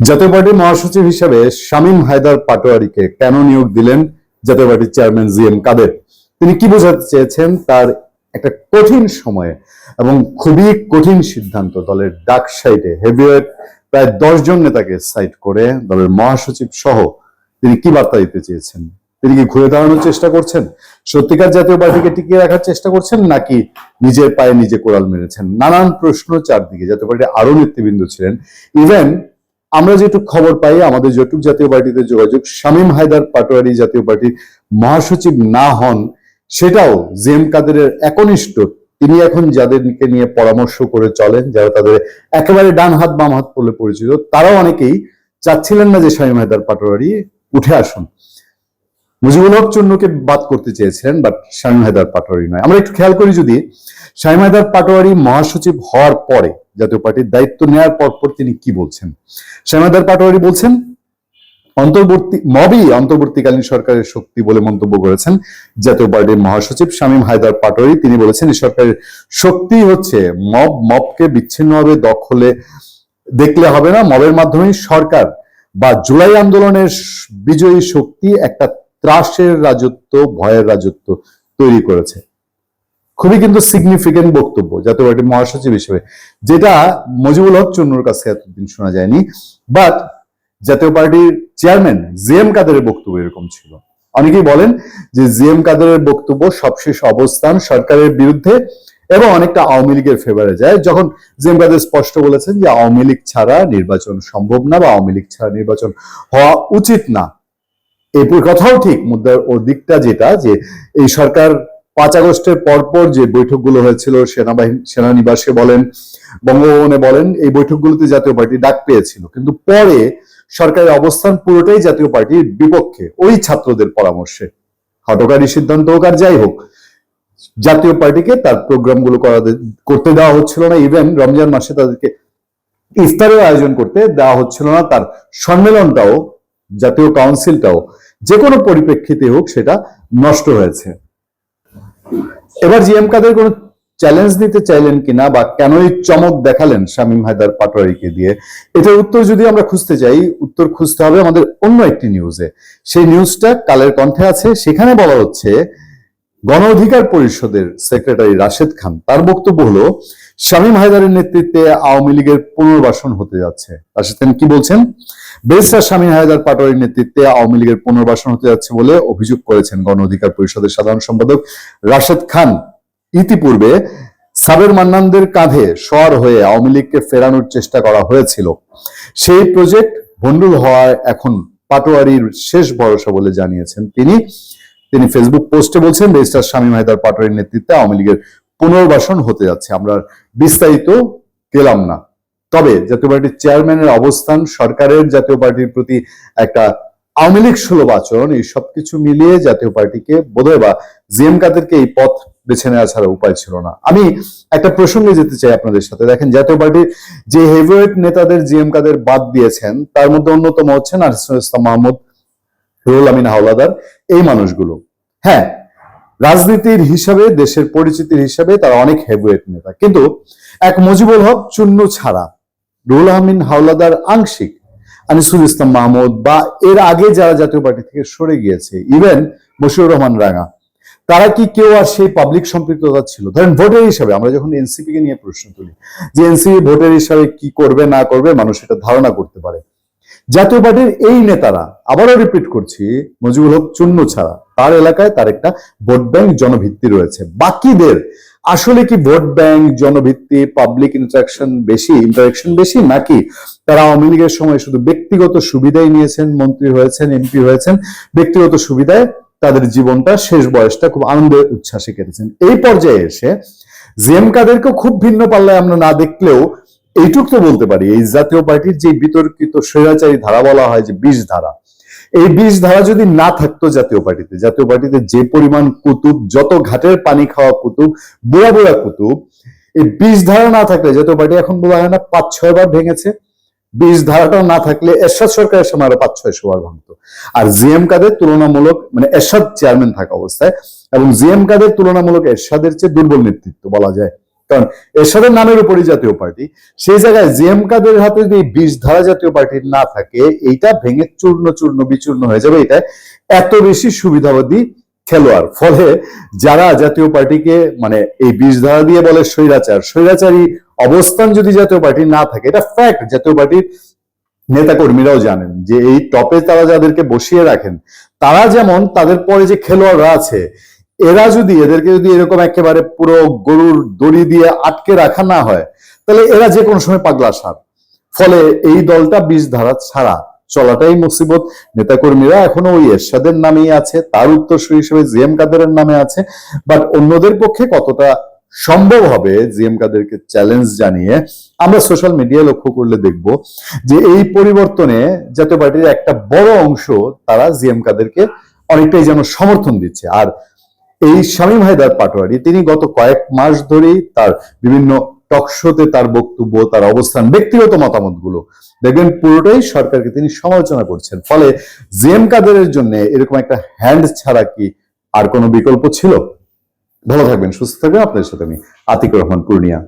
জাতীয় পার্টির মহাসচিব হিসেবে শামীম হায়দার পাটোয়ারিকে কেন নিয়োগ দিলেন জাতীয় পার্টির চেয়ারম্যান জি এম কাদের? তিনি কি বোঝাতে চেয়েছেন তার একটা কঠিন সময়ে এবং খুবই কঠিন সিদ্ধান্ত দলের ডাক সাইডে হেভিওয়েট প্রায় দশ জন নেতাকে সাইড করে দলের মহাসচিব সহ তিনি কি বার্তা দিতে চেয়েছেন? তিনি কি ঘুরে দাঁড়ানোর চেষ্টা করছেন? সত্যিকার জাতীয় পার্টিকে টিকিয়ে রাখার চেষ্টা করছেন নাকি নিজের পায়ে নিজে কোড়াল মেরেছেন? নানান প্রশ্ন চারদিকে জাতীয় পার্টির আরও নেতৃবৃন্দ ছিলেন। ইভেন আমরা যেটুকু খবর পাই, আমাদের যেটুক জাতীয় পার্টিতে যোগাযোগ, শামীম হায়দার পাটোয়ারি জাতীয় পার্টির মহাসচিব না হন, সেটাও জেম কাদেরের একনিষ্ঠ। তিনি এখন যাদেরকে নিয়ে পরামর্শ করে চলেন, যারা তাদের একেবারে ডান হাত বাম হাত বলে পরিচিত, তারাও অনেকেই চাচ্ছিলেন না যে শামীম হায়দার পাটোয়ারি উঠে আসুন। মুজিবুল হক চন্নুকে বাদ করতে চেয়েছিলেন, বাট শামীম হায়দার পাটোয়ারি নয়। আমরা একটু খেয়াল করি যদি শামীম হায়দার পাটোয়ারি মহাসচিব হওয়ার পরে জাতীয় পার্টির দায়িত্ব নেওয়ার পর পর তিনি কি বলছেন? শামীম হায়দার পাটোয়ারি বলছেন, অন্তর্বর্তী মবই অন্তর্বর্তীকালীন সরকারের শক্তি বলে মন্তব্য করেছেন জাতীয় পার্টির মহাসচিব শামীম হায়দার পাটোয়ারি। তিনি বলেছেন এই সরকারের শক্তি হচ্ছে মব, মবকে বিচ্ছিন্নভাবে দখলে দেখলে হবে না। মবের মাধ্যমেই সরকার বা জুলাই আন্দোলনের বিজয়ী শক্তি একটা ত্রাসের রাজত্ব, ভয়ের রাজত্ব তৈরি করেছে। খুবই কিন্তু সিগনিফিকেন্ট বক্তব্য, জাতীয় পার্টির মহাসচিব হিসেবে, যেটা মজিবুল হক চন্নুর কাছে এতদিন শোনা যায়নি বাট জাতীয় পার্টির চেয়ারম্যান জি এম কাদেরের বক্তব্য এরকম ছিল। অনেকেই বলেন যে জি এম কাদেরের বক্তব্য সবশেষ অবস্থান সরকারের বিরুদ্ধে এবং অনেকটা আওয়ামী লীগের ফেভারে যায়। যখন জি এম কাদের স্পষ্ট বলেছেন যে আওয়ামী লীগ ছাড়া নির্বাচন সম্ভব না বা আওয়ামী লীগ ছাড়া নির্বাচন হওয়া উচিত না এই কথাও ঠিক। মুদ্রার ওর দিকটা যেটা, যে এই সরকার পাঁচ আগস্টের পরপর যে বৈঠকগুলো হয়েছিল, সেনাবাহিনী, সেনানিবাসে বলেন, বঙ্গভবনে বলেন, এই বৈঠকগুলোতে জাতীয় পার্টি ডাক পেয়েছিল। কিন্তু পরে সরকারের অবস্থান পুরোটাই জাতীয় পার্টির বিপক্ষে, ওই ছাত্রদের পরামর্শে। হটকারী সিদ্ধান্ত হোক আর যাই হোক, জাতীয় পার্টিকে তার প্রোগ্রামগুলো করা করতে দেওয়া হচ্ছিল না। ইভেন রমজান মাসে তাদেরকে ইফতারের আয়োজন করতে দেওয়া হচ্ছিল না। তার সম্মেলনটাও, জাতীয় কাউন্সিলটাও, যে কোনো পরিপ্রেক্ষিতে হোক সেটা নষ্ট হয়েছে। এবার জিএম কাদের কোন চ্যালেঞ্জ দিতে চাইলেন কিনা বা কেনই চমক দেখালেন শামীম হায়দার পাটোয়ারিকে দিয়ে? এটার উত্তর যদি আমরা খুঁজতে চাই উত্তর খুঁজতে হবে আমাদের অন্য একটি নিউজে সেই নিউজটা কালের কণ্ঠে আছে। সেখানে বলা হচ্ছে গণ অধিকার পরিষদের সেক্রেটারি রাশেদ খান, তার বক্তব্য হলো, শামীম হায়দারের নেতৃত্বে আওয়ামী লীগের পুনর্বাসন হতে যাচ্ছে। রাশেদ খান কি বলছেন? বেসরা শামীম হায়দার পাটোয়ারির নেতৃত্বে আওয়ামী লীগের পুনর্বাসন হতে যাচ্ছে বলে অভিযোগ করেছেন গণ অধিকার পরিষদের সাধারণ সম্পাদক রাশেদ খান। ইতিপূর্বে সাবের মান্নানদের কাঁধে সর হয়ে আওয়ামী লীগকে ফেরানোর চেষ্টা করা হয়েছিল। সেই প্রজেক্ট ভণ্ডুল হওয়ায় এখন পাটোয়ারির শেষ ভরসা বলে জানিয়েছেন তিনি। তিনি ফেসবুক পোস্টে বলছেন, রেজিস্টার শামীম হায়দার পাটোয়ারির নেতৃত্বে আওয়ামী লীগের পুনর্বাসন হতে যাচ্ছে। আমরা বিস্তারিত গেলাম না। তবে জাতীয় পার্টির চেয়ারম্যানের অবস্থান, সরকারের জাতীয় পার্টির প্রতি একটা আওয়ামী লীগ সুলভ আচরণ, এই সবকিছু মিলিয়ে জাতীয় পার্টিকে বোধহয় বা জিএম কাদেরকে এই পথ বেছে নেওয়া ছাড়া উপায় ছিল না। আমি একটা প্রসঙ্গে যেতে চাই আপনাদের সাথে। দেখেন, জাতীয় পার্টির যে হেভিওয়েট নেতাদের জিএম কাদের বাদ দিয়েছেন, তার মধ্যে অন্যতম হচ্ছেন আরিসুল ইসলাম মাহমুদ আমিন হাওলাদার, এই মানুষগুলো। হ্যাঁ রাজনীতির হিসাবে, দেশের পরিচিতির হিসাবে তারা অনেক হেভিওয়েট নেতা। কিন্তু এক মুজিবুল হক চূন্য ছাড়া রুহুল আমিন হাওলাদার আংশিক আনিসুল ইসলাম মাহমুদ বা এর আগে যারা জাতীয় পার্টি থেকে সরে গিয়েছে ইভেন মশিউর রহমান রাঙা, তারা কি কেউ আর সেই পাবলিক সম্পৃক্ততা ছিল? ধরেন ভোটার হিসাবে, আমরা যখন এনসিপি কে নিয়ে প্রশ্ন তুলি, যে এনসিপি ভোটার হিসাবে কি করবে, না করবে, মানুষ এটা ধারণা করতে পারে। জাতীয় এই নেতারা, আবারও রিপিট করছি মজিবুল হক চূন্য ছাড়া। তার এলাকায় তার একটা ভোট ব্যাংক জনভিত্তি রয়েছে। বাকিদের, আসলে কি ভোট ব্যাংক, জনভিত্তি পাবলিক ইন্টারাকশন বেশি ইন্টারাকশন বেশি নাকি? তারা আওয়ামী লীগের সময় শুধু ব্যক্তিগত সুবিধাই নিয়েছেন, মন্ত্রী হয়েছেন এমপি হয়েছেন। ব্যক্তিগত সুবিধায় তাদের জীবনটা, শেষ বয়সটা খুব আনন্দ উচ্ছ্বাসে কেটেছেন। এই পর্যায়ে এসে জিএম কাদেরকেও খুব ভিন্ন পাল্লায় আমরা না দেখলেও এইটুক তো বলতে পারি, এই জাতীয় পার্টির যে বিতর্কিত স্বৈরাচারী ধারা বলা হয় যে বিষ ধারা, এই বিষ ধারা যদি না থাকতো জাতীয় পার্টিতে জাতীয় পার্টিতে যে পরিমাণ কুতুব, যত ঘাটের পানি খাওয়া কুতুব, বুড়া বুড়া কুতুব, এই বিষ ধারা না থাকলে জাতীয় পার্টি এখন বলা হয় না পাঁচ ছয় বার ভেঙেছে। বিষ ধারাটাও না থাকলে এরশাদ সরকারের সময় আরও পাঁচ ছয় বার ভাঙতো। আর জিএম কাদের তুলনামূলক মানে এরশাদ চেয়ারম্যান থাকা অবস্থায়, এবং জিএম কাদের তুলনামূলক এরশাদের চেয়ে দুর্বল নেতৃত্ব বলা যায়। কারণ এরশাদের নামের উপরই জাতীয় পার্টি। সেই জায়গায় জিএম কাদের হাতে যদি বিষ ধারা জাতীয় পার্টির না থাকে, এইটা ভেঙে চূর্ণ চূর্ণ, বিচূর্ণ হয়ে যাবে। এটা এত বেশি সুবিধাবাদী খেলোয়াড়। ফলে যারা জাতীয় পার্টিকে মানে এই বিষ ধারা দিয়ে বলে স্বৈরাচার, স্বৈরাচারী অবস্থান যদি জাতীয় পার্টি না থাকে, এটা ফ্যাক্ট জাতীয় পার্টির নেতা কর্মীরাও জানেন যে এই টপে তারা যাদেরকে বসিয়ে রাখেন, তারা যেমন তাদের পরে যে খেলোয়াড়রা আছে এরা যদি এদেরকে যদি এরকম একেবারে পুরো গরুর দড়ি দিয়ে আটকে রাখা না হয়, তাহলে এরা যে কোনো সময় পাগলা সার ফলে এই দলটা বিষ ধারা ছাড়া চলাটাই মুসিবত। নেতাকর্মীরা এখনও ওই এরশাদের নামেই আছে, তার উত্তরসূরি হিসেবে জিএম কাদেরের নামে আছে। বাট অন্যদের পক্ষে কতটা সম্ভব হবে, জি এম কাদেরকে চ্যালেঞ্জ জানিয়ে, আমরা সোশ্যাল মিডিয়ায় লক্ষ্য করলে দেখব যে এই পরিবর্তনে জাতীয় পার্টির একটা বড় অংশ তারা জি এম কাদেরকে অনেকটাই যেন সমর্থন দিচ্ছে। আর এই শামীম হায়দার পাটোয়ারি, তিনি গত কয়েক মাস ধরেই তার বিভিন্ন টকশোতে তার বক্তব্য, তার অবস্থান, ব্যক্তিগত মতামতগুলো দেখবেন পুরোটাই সরকারকে তিনি সমালোচনা করছেন। ফলে জেম কাদেরের জন্য এরকম একটা হ্যান্ড ছাড়া কি আর কোনো বিকল্প ছিল? ভালো থাকবেন, সুস্থ থাকবেন। আপনাদের সাথে আমি আতিকুর রহমান, পূর্ণিয়া।